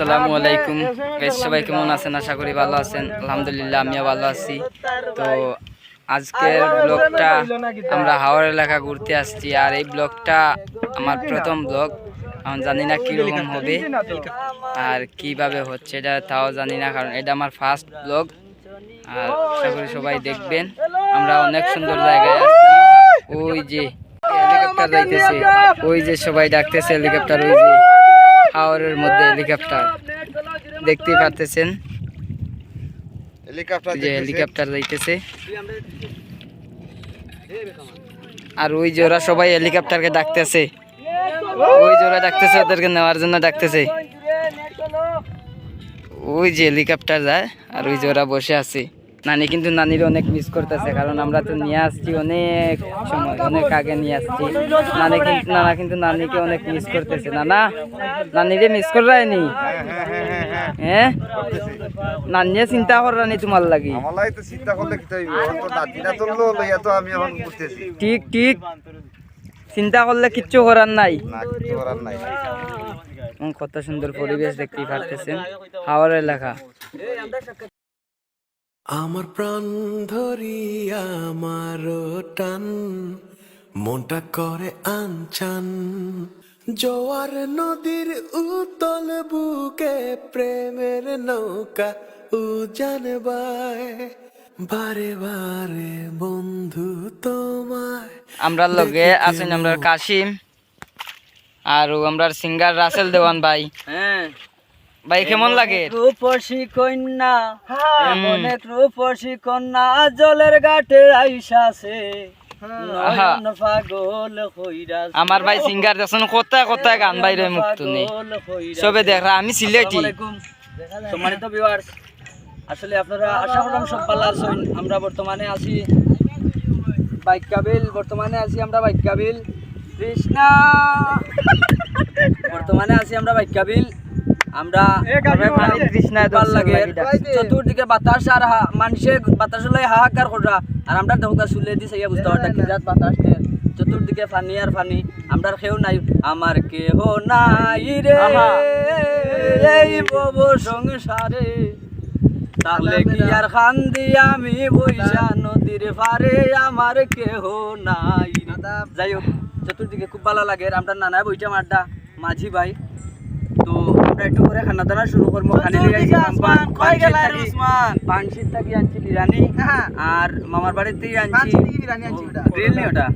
আসসালামু আলাইকুম। গাইস সবাই কেমন আছেন? আশা করি ভালো আছেন। আলহামদুলিল্লাহ আমিও ভালো আছি। তো আজকের ব্লগটা আমরা হাওড় এলাকা ঘুরতে আসছি। আর এই ব্লগটা আমার প্রথম ব্লগ আমি জানি না কীরকম হবে আর কীভাবে হচ্ছে এটা তাও জানি না কারণ এটা আমার ফার্স্ট ব্লগ আর আশা করি সবাই দেখবেন। আমরা অনেক সুন্দর জায়গায় ওই যে হেলিকপ্টার যাইতেছে। ওই যে সবাই ডাকতেছে হেলিকপ্টার ওই যে। হাওরের মধ্যে হেলিকপ্টার দেখতেই পারতেছেন হেলিকপ্টার যে হেলিকপ্টার যাইতেছে। আর ওই ওরা সবাই হেলিকপ্টারকে ডাকতেছে। ওই ওরা ডাকতেছে ওদেরকে নেওয়ার জন্য ডাকতেছে। ওই যে হেলিকপ্টার যায় আর ওই ওরা বসে আছে। নানি কিন্তু নানির অনেক মিস করতেছে কারণ আমরা তো নিয়ে আসছি অনেক সময় অনেক আগে নিয়ে আসছি। নানি কিন্তু নানা কিন্তু নানিকে অনেক মিস করতেছে। নানা নানিরে মিস করায়নি? হ্যাঁ নানিয়ে চিন্তা করানি তোমার লাগি। ঠিক ঠিক। চিন্তা করলে কিচ্ছু করার নাই। কত সুন্দর পরিবেশ দেখতেই পারতেছেন। হাওড় এলাকা। আমার প্রাণ ধরি আমার টান মনটা করে আনচান। জোয়ার নদীর উতল বুকে প্রেমের নৌকা উজান বায়। বারে বারে বন্ধু তোমায় আমরা লগে আছেন আমরা কাশিম আর আমরা সিঙ্গার রাসেল দেওয়ান ভাই। হ্যাঁ। ভাই কেমন লাগে? রূপসী কন্যা অনেক রূপসী কন্যা জলের ঘাটে আইসাছে। আমার ভাই সিঙ্গার দেখছেন কোথায় কোথায় গান বাইরে মুক্ত নেই পাগল সবে দেখা আমি সিলেটি। সম্মানিত ভিউয়ার্স আসলে আপনারা আশা করলাম সব ভালো আছেন। আমরা বর্তমানে আছি বাইক কাবিল বর্তমানে আছি আমরা বাইক কাবিল কৃষ্ণা! বর্তমানে আছি আমরা বাইক কাবিল আমরা। চতুর্দিকে বাতাস আর হা- মানুষে বাতাস লাই হাহাকার করা আর আমরা দেহটা শুলে দিছে ইয়া বুঝতে পারতা কি জাত বাতাস চতুর্দিকে ফানি আর ফানি। আমরা কেউ নাই। আমার কেহ নাই রে এই বব সংসারে তাহলে কি আর খান্দি আমি বৈশা নদীর পারে? আমার কেহ নাই। যাই হোক চতুর্দিকে খুব ভালো লাগে। আমরা নানা বইটা মাড্ডা মাঝি ভাই। আমরা একটু করে খানা দানা শুরু করব। খানি পানশির থাকি আনছি? বিরিয়ানি? আর মামার আনছি। গ্রিল ওটা।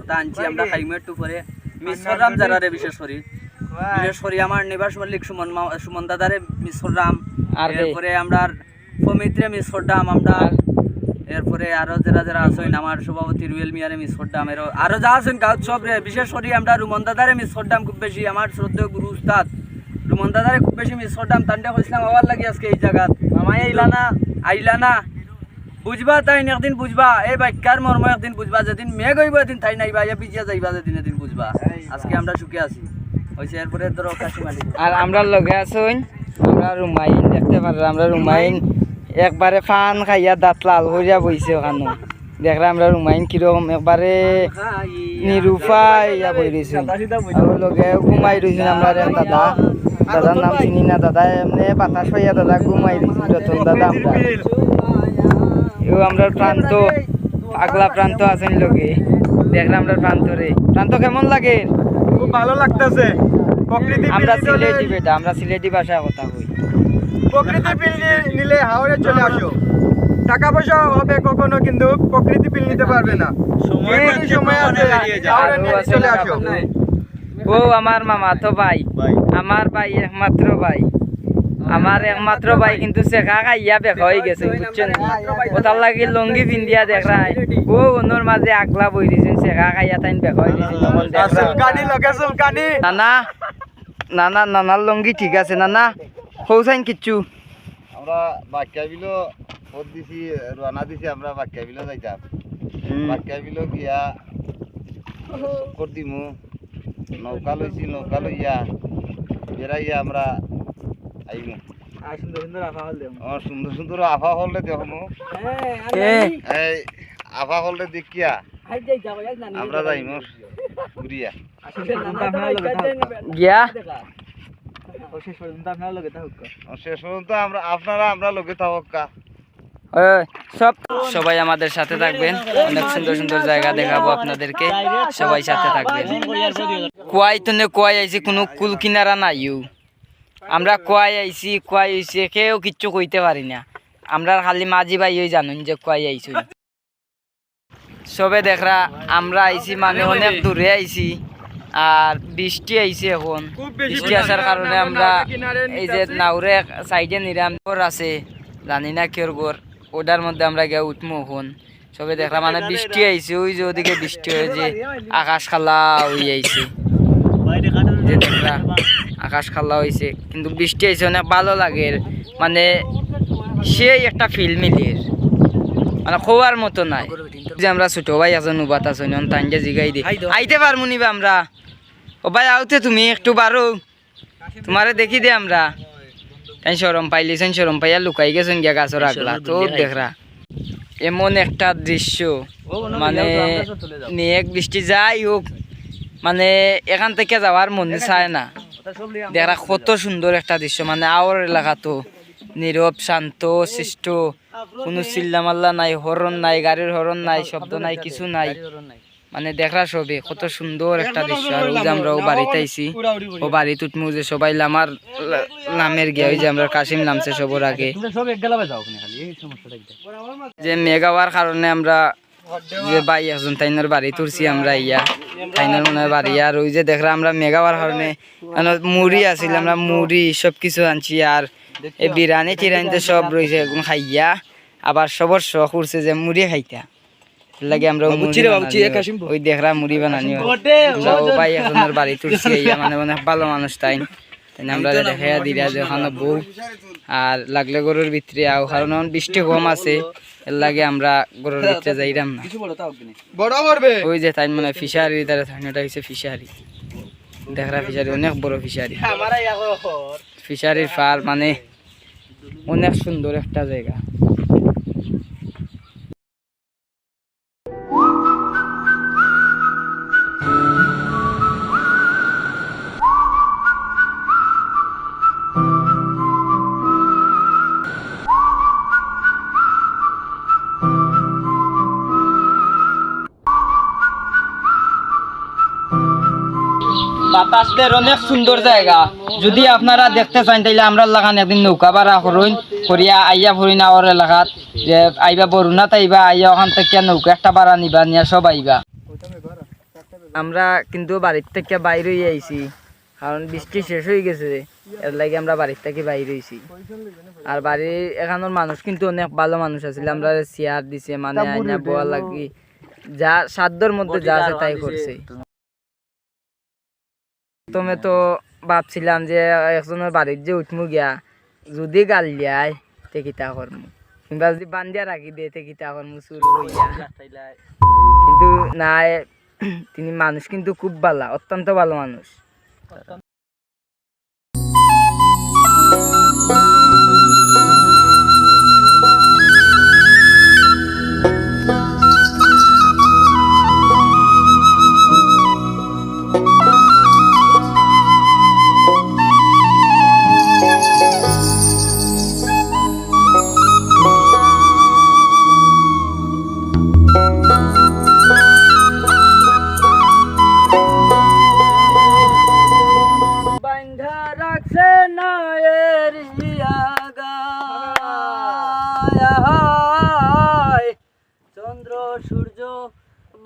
ওটা? আমরা খাইমু একটু মিস যারা রে বিশেষ করি। বিশেষ করি আমার নিবাস মল্লিক সুমন সুমন দাদারে আর? এরপরে আমরা পমিত্রে মিস আমরা এরপরে আরও যারা যারা আছেন, আমার সভাপতি রুয়েল মিয়ারে মিস করতাম, এর আরও যা আছেন গাঁত সব বিশেষ করে আমরা রুমন দাদারে মিস করতাম খুব বেশি, আমার শ্রদ্ধেয় গুরু উস্তাদ। রুমন দাদারে খুব বেশি মিস করতাম তান্ডে হইছিলাম আবার লাগি আজকে এই জায়গাত। মামাই আইলা না আইলা না বুঝবা তাই একদিন বুঝবা, এই বাক্যার মর্ম একদিন বুঝবা, যেদিন মেঘ হইব এদিন তাই নাইবা ইয়া বিজিয়া যাইবা যেদিন এদিন বুঝবা। আজকে আমরা সুখে আছি। হইছে এরপরে ধরো আর আমরা লগে আছেন আমরা রুমাইন, দেখতে পারেন আমরা রুমাইন। একবারে ফান খাইয়া দাঁত লাল হইয়া বইছে ওখানে। দেখলে আমরা রুমাইন কীরকম একবারে নিরুপায় ইয়া বই রয়েছেন আর লগে ঘুমাই রয়েছেন আমরা দাদা। দাদার নাম চিনি না দাদা এমনি বাতাস পাইয়া দাদা ঘুমাই রয়েছেন রতন দাদা আমরা। এও আমরা প্রান্ত পাগলা প্রান্ত আছেন লগে। দেখলে আমরা প্রান্ত রে। প্রান্ত কেমন লাগে? খুব ভালো লাগতেছে। আমরা সিলেটি বেটা আমরা সিলেটি ভাষায় কথা কই। প্রকৃতি পিল নিলে হাওড়ে চলে আসো। টাকা পয়সা হবে কখনো কিন্তু প্রকৃতি পিল নিতে পারবে না। সময় আছে হাওড়ে নিয়ে চলে আসো। ও আমার মামা তো ভাই। আমার ভাই একমাত্র ভাই। আমার একমাত্র ভাই কিন্তু শেখা খাইয়া বেকা হয়ে গেছে বুঝছেন ওটার লাগি লঙ্গি পিন্দিয়া দেখায় ও অন্যর মাঝে আগলা বই দিয়েছেন শেখা খাইয়া তাইন বেকা হয়ে লগে নানা নানা নানার লঙ্গি ঠিক আছে নানা। হৌসাইন কিচ্ছু আমরা বাক্যা বিলো ভোট দিছি রানা দিছি আমরা বাক্যা বিলো যাইতাম। বাক্যা বিলো গিয়া চক্কর দিমু নৌকা লইছি নৌকা লইয়া বেড়াইয়া আমরা আইমু। সুন্দর সুন্দর আভা হলে দেখো এই আভা হলে দেখিয়া আমরা যাইমু। ঘুরিয়া। গিয়া? শেষ পর্যন্ত আপনার লগে থাকুক শেষ পর্যন্ত আমরা আপনারা আমরা লোকে থাকা সব সবাই আমাদের সাথে থাকবেন। অনেক সুন্দর সুন্দর জায়গা দেখাবো আপনাদেরকে। সবাই সাথে থাকবেন। কুয়াই তো কুয়াই আইছি কোনো কুল কিনারা নাইও আমরা কুয়াই আইছি কুয়াই আইছি কেউ কিচ্ছু কইতে পারি না। আমরা খালি মাঝি ভাই ওই জানুন যে কুয়াই আইছি। সবে দেখরা আমরা আইছি মানে অনেক দূরে আইছি। আর বৃষ্টি আইছে এখন। বৃষ্টি আসার কারণে আমরা এই যে নাউরে সাইডে নিরাম ঘর আছে জানি না কেউর ঘর ওটার মধ্যে আমরা গিয়ে উঠমু এখন। সবে দেখলাম মানে বৃষ্টি আইছে ওই যে ওদিকে বৃষ্টি হয়ে যে আকাশ খালা হয়ে আইছে। যে দেখলা আকাশ খালা হয়েছে কিন্তু বৃষ্টি আইছে অনেক ভালো লাগে। মানে সেই একটা ফিল মিলিয়ে মানে খোয়ার মতো নাই। যে আমরা ছোট ভাই আছো নুবাত আছো নন তাইনকে জিগাই দি। আইতে পারব নিবা আমরা। ও ভাই আউতে তুমি একটু বারো। তোমারে দেখি দে আমরা। তাই সরম পাইলিছেন সরম পাইয়া লুকাই গেছেন গিয়া গাছর আগলা। তো দেখরা এমন একটা দৃশ্য। মানে মেঘ বৃষ্টি যাই হোক মানে এখান থেকে যাওয়ার মনে চায় না। দেখা কত সুন্দর একটা দৃশ্য মানে আওয়ার এলাকা তো। নীরব শান্ত সৃষ্ট। কোনো চিল্লামাল্লা নাই, হরণ নাই, গাড়ির হরণ নাই, শব্দ নাই, কিছু নাই। মানে দেখরা সবে, কত সুন্দর একটা দৃশ্য। আর ওই যে আমরা ও বাড়িতে আইছি, ও বাড়ি তুটমু যে সবাই লামার লামের গিয়া, ওই যে আমরা কাশিম নামছে সবর আগে। যে মেগাওয়ার কারণে আমরা যে বাই একজন তাইনার বাড়ি তুলছি আমরা ইয়া। তাইনার মনে হয় বাড়ি। আর ওই যে দেখরা আমরা মেগাওয়ার কারণে মানে মুড়ি আছিল, আমরা মুড়ি সব কিছু আনছি। আর এই বিরিয়ানি টিরানিতে সব রয়েছে এগুলো খাইয়া আবার সবর শখ উঠছে যে মুড়ি খাইতা। লাগে আমরা ওই দেখরা মুড়ি বানানি ভাই বাড়ি তুলছি মানে ভালো মানুষ তাই। তাই আমরা দেখাইয়া দিলা যে বউ। আর লাগলে গরুর ভিতরে আও কারণ বৃষ্টি কম আছে এর লাগে আমরা গরুর ভিতরে যাইরাম না। কিছু বলো তাও কিনে ওই যে তাই মানে ফিশারি ফিশারি। দেখরা ফিশারি অনেক বড় ফিশারি। ফিশারির পার মানে অনেক সুন্দর একটা জায়গা। বাতাসদের অনেক সুন্দর জায়গা। যদি আপনারা দেখতে চান, তাইলে আমরা লাগান একদিন নৌকা ভাড়া করুন, করিয়া আইয়া ভরিনা ওর এলাকাত। যে আইবা বরুণাত আইবা আইয়া ওখান থেকে নৌকা একটা ভাড়া নিবা, নিয়া সব আইবা। আমরা কিন্তু বাড়ির থেকে বাইরে আইছি, কারণ বৃষ্টি শেষ হয়ে গেছে এর লাগে আমরা বাড়ির থেকে বাইরে হয়েছি। আর বাড়ির এখানের মানুষ কিন্তু অনেক ভালো মানুষ আছিল আমরা চেয়ার দিছে মানে আইনা বোয়া লাগি, যা সাধ্যর মধ্যে যা আছে তাই করছে। প্রথমে তো ভাবছিলাম যে একজনের বাড়ির যে উঠমু গিয়া, যদি গাল দিয়ায় তে করমু? কিংবা যদি বান্ধিয়া রাখি দিয়ে তে করমু? চুর কিন্তু নাই, তিনি মানুষ কিন্তু খুব ভালো অত্যন্ত ভালো মানুষ।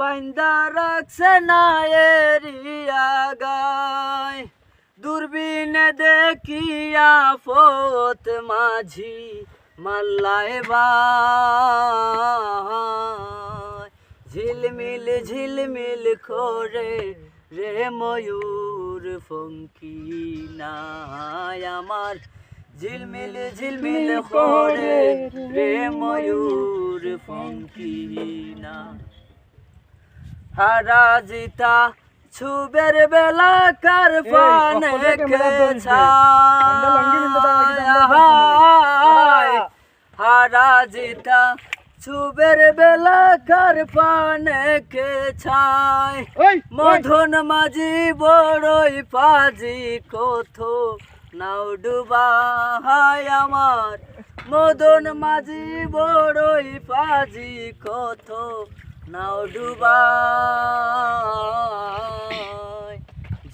বান্ধা রাখছে না এরিয়াগায় দূরবীনে দেখিয়া ফত মাঝি মাল্লায় বাই ঝিলমিল ঝিলমিল করে রে ময়ূর ফঙ্কি নাই আমার ঝিলমিল ঝিলমিল করে রে ময়ূর ফঙ্কি না হারা জিতা ছুবের বেলা কার পানে কে ছায় হারা জিতা ছুবের বেলা কার পানে কে ছায় মধন মাঝি বড়ই পাজি কত নাও ডুবাই আমার। মদন মাঝি বড়ই পাজি কত নাও ডুবাই।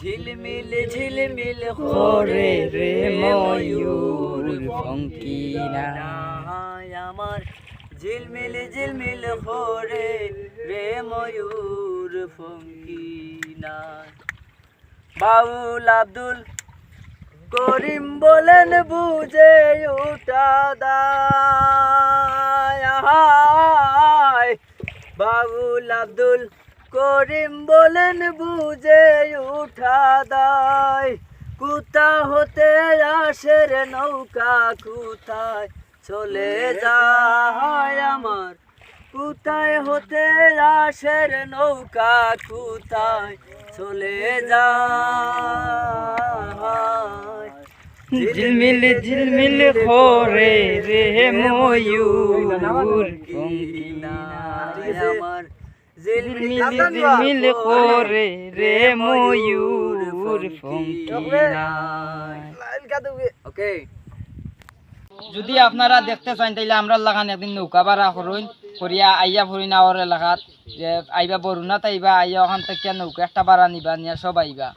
ঝিলমিল ঝিলমিল করে রে ময়ূর, ফঙ্কি আমার। ঝিলমিল ঝিলমিল হরে রে ময়ূর, ফঙ্কি বাউল আব্দুল করিম বলেন, বুঝে উঠা দায়। বাবুল আব্দুল করিম বলেন, বুঝে উঠা দায়। কুতা হতে আসে রে নৌকা কুতায় চলে যায় আমার। কুতায় হতে আসে রে নৌকা কুতায় চলে যায়। ঝিলমিল ঝিলমিল করে রে ময়ূর আমার। ঝিলমিল ঝিলমিল করে রে ময়ূর ওকে। যদি আপনারা দেখতে চান তাইলে আমরা লাগান একদিন নৌকা ভাড়া করুন করিয়া আইয়া ফুরিন আওয়ার এলাকাত যে আইবা বরুণাত আইবা আইয়া ওখান থেকে নৌকা একটা ভাড়া নিবা নিয়া সব আইবা।